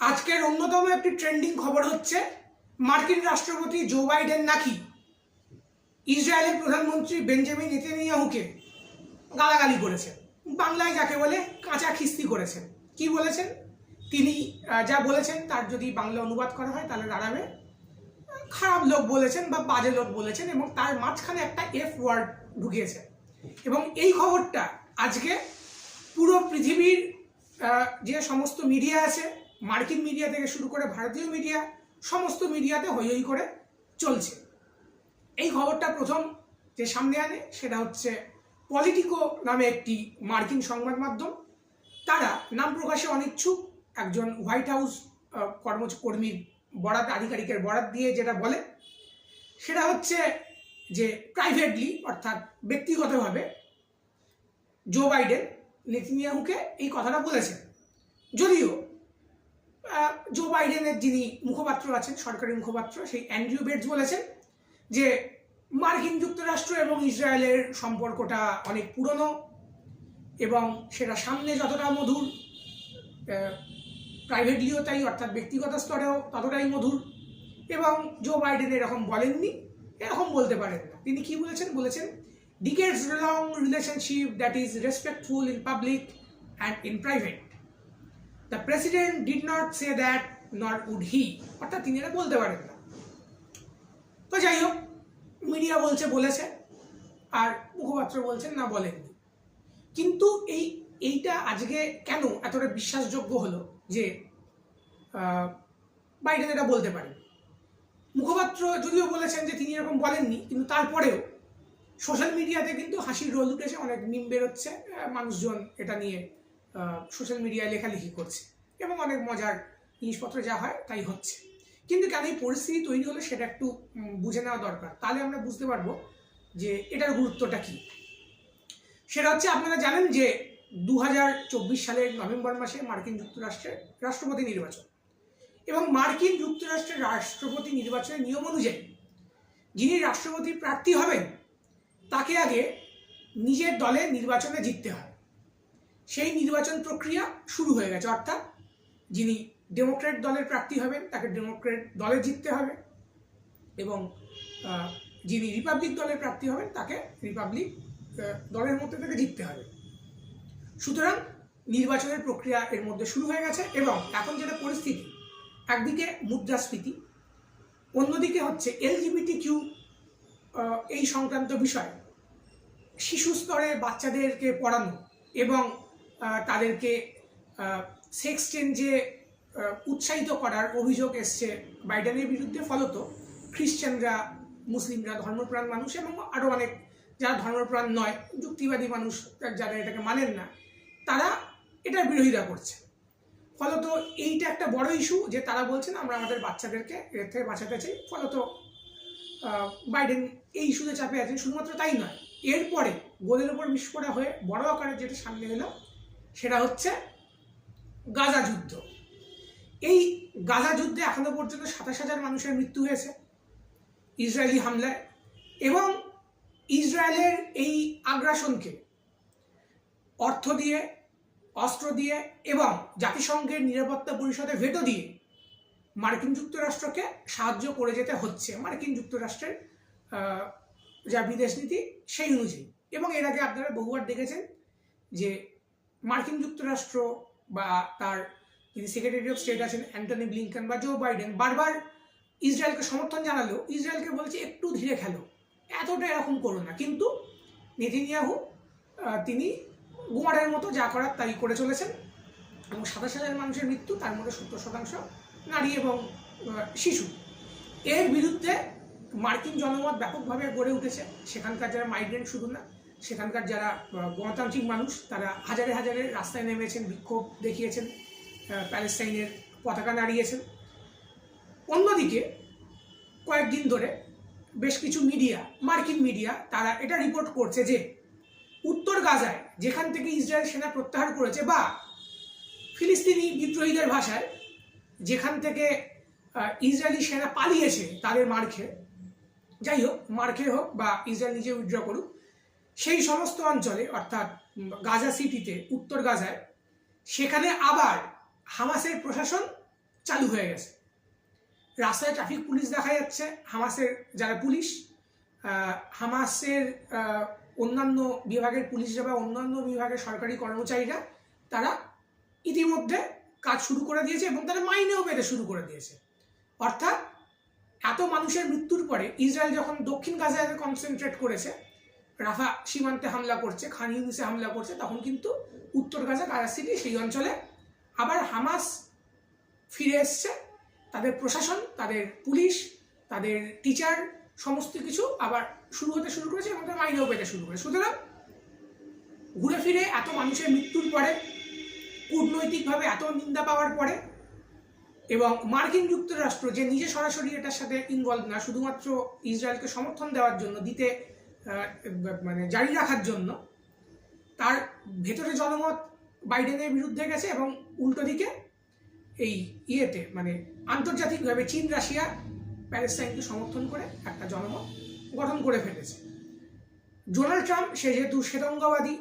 আজকের অন্যতম একটি ট্রেন্ডিং খবর হচ্ছে মার্কিন রাষ্ট্রপতি জো বাইডেন নাকি ইসরায়েলের প্রধানমন্ত্রী বেঞ্জামিন নেতানিয়াহুকে গালাগালি করেছেন। বাংলায় যাকে বলে কাঁচা খিস্তি করেছেন। কি বলেছেন? তিনি যা বলেছেন তার যদি বাংলা অনুবাদ করা হয় তাহলে দাঁড়াবে। খারাপ লোক বলেছেন বা বাজে লোক বলেছেন এবং তার মাঝখানে একটা এফ ওয়ার্ড ঢুকিয়েছেন এবং এই খবরটা আজকে পুরো পৃথিবীর যে সমস্ত মিডিয়া আছে মার্কিন মিডিয়া থেকে শুরু করে ভারতীয় মিডিয়া, সমস্ত মিডিয়াতে হই করে চলছে। এই খবরটা প্রথম যে সামনে আনে, সেটা হচ্ছে পলিটিকো নামে একটি মার্কিন সংবাদ মাধ্যম। তারা নাম প্রকাশে অনিচ্ছুক। একজন হোয়াইট হাউস কর্মকর্মীর বরাত, আধিকারিকের বরাত দিয়ে যেটা বলে, সেটা হচ্ছে যে প্রাইভেটলি অর্থাৎ ব্যক্তিগতভাবে জো বাইডেন নেতিনিয়াহুকে এই কথাটা বলেছেন। যদিও জো বাইডেনের যিনি মুখপাত্র আছেন, সরকারি মুখপাত্র, সেই অ্যান্ড্রিউ বেটস বলেছেন যে মার্কিন যুক্তরাষ্ট্র এবং ইসরায়েলের সম্পর্কটা অনেক পুরনো এবং সেটা সামনে যতটা মধুর প্রাইভেটলিও তাই, অর্থাৎ ব্যক্তিগত স্তরেও ততটাই মধুর এবং জো বাইডেন এরকম বলেননি, এরকম বলতে পারেন না। তিনি কি বলেছেন? বলেছেন decades long relationship that is respectful in public and in private the president did not say that not would he অর্থাৎ তিনি এটা বলতে পারেন না। তো যাই হোক, মিডিয়া বলছে, বলেছে, আর মুখপাত্র বলছেন, না বলেননি। কিন্তু এই, এইটা আজকে কেন এতটা বিশ্বাসযোগ্য হলো যে বাইডেন এটা বলতে পারেন মুখপাত্র যদিও বলেছেন যে তিনি এরকম বলেননি, কিন্তু তারপরেও সোশ্যাল মিডিয়াতে কিন্তু হাসির রোল উঠেছে, অনেক মিম বেরোচ্ছে মানুষজন এটা নিয়ে সোশ্যাল মিডিয়ায় লেখালেখি করছে। এবং অনেক মজার জিনিসপত্র যা হয় তাই হচ্ছে। কিন্তু কেন এই পরিস্থিতি তৈরি হলো সেটা একটু বুঝে নেওয়া দরকার? তাহলে আমরা বুঝতে পারব যে এটার গুরুত্বটা কী। সেটা হচ্ছে আপনারা জানেন যে দু হাজার চব্বিশ সালের নভেম্বর মাসে মার্কিন যুক্তরাষ্ট্রের রাষ্ট্রপতি নির্বাচন। এবং মার্কিন যুক্তরাষ্ট্রের রাষ্ট্রপতি নির্বাচনের নিয়ম অনুযায়ী যিনি রাষ্ট্রপতি প্রার্থী হবেন, তাকে আগে নিজের দলে নির্বাচনে জিততে হয়। সেই নির্বাচন প্রক্রিয়া শুরু হয়ে গেছে, অর্থাৎ যিনি ডেমোক্রেট দলের প্রার্থী হবেন, তাকে ডেমোক্রেট দলে জিততে হবে এবং যিনি রিপাবলিক দলের প্রার্থী হবেন, তাকে রিপাবলিক দলের মধ্যে থেকে জিততে হবে। সুতরাং নির্বাচনের প্রক্রিয়া এর মধ্যে শুরু হয়ে গেছে এবং এখন যেটা পরিস্থিতি, একদিকে মুদ্রাস্ফীতি, অন্যদিকে হচ্ছে এলজিবিটি কিউ এই সংক্রান্ত বিষয় শিশু স্তরে বাচ্চাদেরকে পড়ানো এবং তাদেরকে সেক্স চেঞ্জে উৎসাহিত করার অভিযোগ এসছে বাইডেনের বিরুদ্ধে, ফলত খ্রিশ্চানরা মুসলিমরা ধর্মপ্রাণ মানুষ এবং আরও অনেক যারা ধর্মপ্রাণ নয়, যুক্তিবাদী মানুষ যারা এটাকে মানেন না, তারা এটার বিরোধিতা করছে। ফলত এইটা একটা বড় ইস্যু যে তারা বলছেন, আমরা আমাদের বাচ্চাদেরকে এর থেকে বাঁচাতে চাই। ফলত বাইডেন এই ইস্যুতে চাপে আছেন। শুধুমাত্র তাই নয়, এরপরে গোলের ওপর বিস্ফোরা হয়ে বড় আকারে যেটা সামনে এলো সেটা হচ্ছে গাজা যুদ্ধ। এই গাজা যুদ্ধে এখনও পর্যন্ত সাতাশ হাজার মানুষের মৃত্যু হয়েছে ইসরায়েলি হামলায় এবং ইসরায়েলের এই আগ্রাসনকে অর্থ দিয়ে, অস্ত্র দিয়ে এবং জাতিসংঘের নিরাপত্তা পরিষদে ভেটো দিয়ে মার্কিন যুক্তরাষ্ট্রকে সাহায্য করে যেতে হচ্ছে। মার্কিন যুক্তরাষ্ট্রের যা বিদেশ নীতি সেই অনুযায়ী। এবং এর আগে আপনারা বহুবার দেখেছেন যে মার্কিন যুক্তরাষ্ট্র বা তার যিনি সেক্রেটারি অফ স্টেট আছেন অ্যান্টনি ব্লিংকন বা জো বাইডেন বারবার ইসরায়েলকে সমর্থন জানালেও ইসরায়েলকে বলছে, একটু ধীরে খেলো। এতটা এরকম করো না। কিন্তু নেতিনিয়াহু তিনি গুমারের মতো যা করার তাই করে চলেছেন এবং সাতাশ হাজার মানুষের মৃত্যু, তার মধ্যে সত্তর শতাংশ নারী এবং শিশু। এর বিরুদ্ধে মার্কিন জনমত ব্যাপকভাবে গড়ে উঠেছে। সেখানকার যারা মাইগ্রেন্ট শুধু না সেখানকার যারা গণতান্ত্রিক মানুষ, তারা হাজারে হাজারে রাস্তায় নেমেছেন, বিক্ষোভ দেখিয়েছেন প্যালেস্টাইনের পতাকা নাড়িয়েছেন। অন্যদিকে কয়েকদিন ধরে বেশ কিছু মিডিয়া, মার্কিন মিডিয়া, তারা এটা রিপোর্ট করছে যে উত্তর গাজায় যেখান থেকে ইসরায়েল সেনা প্রত্যাহার করেছে বা ফিলিস্তিনি বিদ্রোহীদের ভাষায় যেখান থেকে ইসরায়েলি সেনা পালিয়েছে তাদের মার খেয়ে যাই হোক মার খেয়ে হোক বা ইসরায়েল নিজে উইথড্র করুক সেই সমস্ত অঞ্চলে অর্থাৎ গাজা সিটিতে উত্তর গাজায় সেখানে আবার হামাসের প্রশাসন চালু হয়ে গেছে। রাস্তায় ট্রাফিক পুলিশ দেখা যাচ্ছে হামাসের যারা পুলিশ হামাসের অন্যান্য বিভাগের পুলিশরা বা অন্যান্য বিভাগের সরকারি কর্মচারীরা তারা ইতিমধ্যে কাজ শুরু করে দিয়েছে এবং তারা মাইনেও পেতে শুরু করে দিয়েছে। অর্থাৎ এত মানুষের মৃত্যুর পরে ইসরায়েল যখন দক্ষিণ গাজায় কনসেন্ট্রেট করেছে রাফা সীমান্তে হামলা করছে, খান ইউনিসে হামলা করছে, তখন কিন্তু উত্তর গাজা গাজা সিটি সেই অঞ্চলে আবার হামাস ফিরে এসছে। তাদের প্রশাসন, তাদের পুলিশ, তাদের টিচার, সমস্ত কিছু আবার শুরু হতে শুরু করেছে এবং তারা মাইনেও পেতে শুরু করে। সুতরাং ঘুরে ফিরে এত মানুষের মৃত্যুর পরে, কূটনৈতিকভাবে এত নিন্দা পাওয়ার পরে এবং মার্কিন যুক্তরাষ্ট্র যে নিজে সরাসরি এটার সাথে ইনভলভ না, শুধুমাত্র ইসরায়েলকে সমর্থন দেওয়ার জন্য দিতে মানে জারি রাখার জন্য তার ভেতরে জনমত বাইডেনের বিরুদ্ধে গেছে এবং উল্টো দিকে এই ইয়েতে মানে আন্তর্জাতিকভাবে চীন, রাশিয়া প্যালেস্তাইনকে সমর্থন করে একটা জনমত গঠন করে ফেলেছে। ডোনাল্ড ট্রাম্প সে যেহেতু শ্বেতাঙ্গবাদী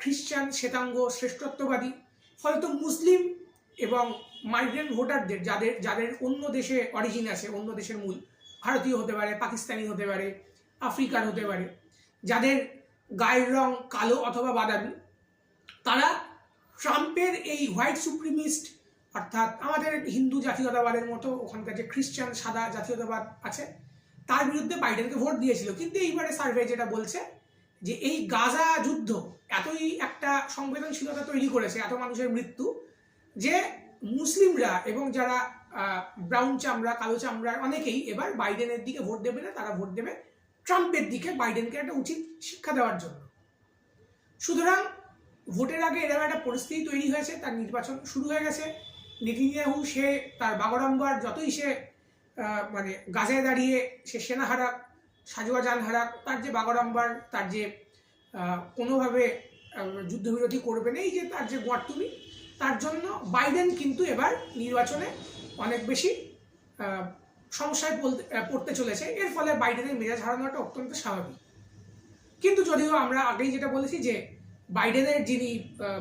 খ্রিস্টান, শ্বেতাঙ্গ, শ্রেষ্ঠত্ববাদী ফলত মুসলিম এবং মাইগ্রেন্ট ভোটারদের, যাদের যাদের অন্য দেশে অরিজিন আছে, অন্য দেশের মূল, ভারতীয় হতে পারে, পাকিস্তানি হতে পারে আফ্রিকান হতে পারে। যাদের গায়ের রং কালো অথবা বাদামি, তারা ট্রাম্পের এই হোয়াইট সুপ্রিমিস্ট, অর্থাৎ আমাদের হিন্দু জাতীয়তাবাদের মতো ওখানকার যে খ্রিস্টান সাদা জাতীয়তাবাদ আছে, তার বিরুদ্ধে বাইডেনকে ভোট দিয়েছিল। কিন্তু এইবারে সার্ভে যেটা বলছে, যে এই গাজা যুদ্ধ এতই একটা সংবেদনশীলতা তৈরি করেছে, এত মানুষের মৃত্যু, যে মুসলিমরা এবং যারা ব্রাউন চামড়া, কালো চামড়ার অনেকেই এবার বাইডেনের দিকে ভোট দেবে না, তারা ভোট দেবে ট্রাম্পের দিকে বাইডেনকে একটা উচিত শিক্ষা দেওয়ার জন্য। সুতরাং ভোটের আগে এরকম একটা পরিস্থিতি তৈরি হয়েছে, তার নির্বাচন শুরু হয়ে গেছে। নেতিনিয়াহু, সে তার বাগড়ম্বার যতই সে মানে গাজায় দাঁড়িয়ে সে সেনা হারাক, সাজোয়া যান হারাক, তার যে বাগড়ম্বার তার যে কোনোভাবে যুদ্ধবিরতি করবে না এই যে তার যে গোয়ারতুমি তার জন্য বাইডেন কিন্তু এবার নির্বাচনে অনেক বেশি সমস্যায় পড়তে চলেছে। এর ফলে বাইডেনের মেজাজ হারানোটা অত্যন্ত স্বাভাবিক। কিন্তু যদিও আমরা আগেই যেটা বলেছি যে বাইডেনের যিনি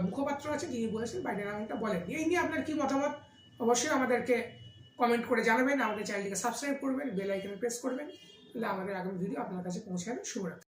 মুখপাত্র আছে যিনি বলেছেন, বাইডেন এমনটা বলেন। এই নিয়ে আপনার কি মতামত? অবশ্যই আমাদেরকে কমেন্ট করে জানাবেন। আমাদের চ্যানেলটিকে সাবস্ক্রাইব করবেন বেল আইকনে প্রেস করবেন। তাহলে আমাদের আগামী ভিডিও আপনার কাছে পৌঁছে যাবে শুভরাত্রি।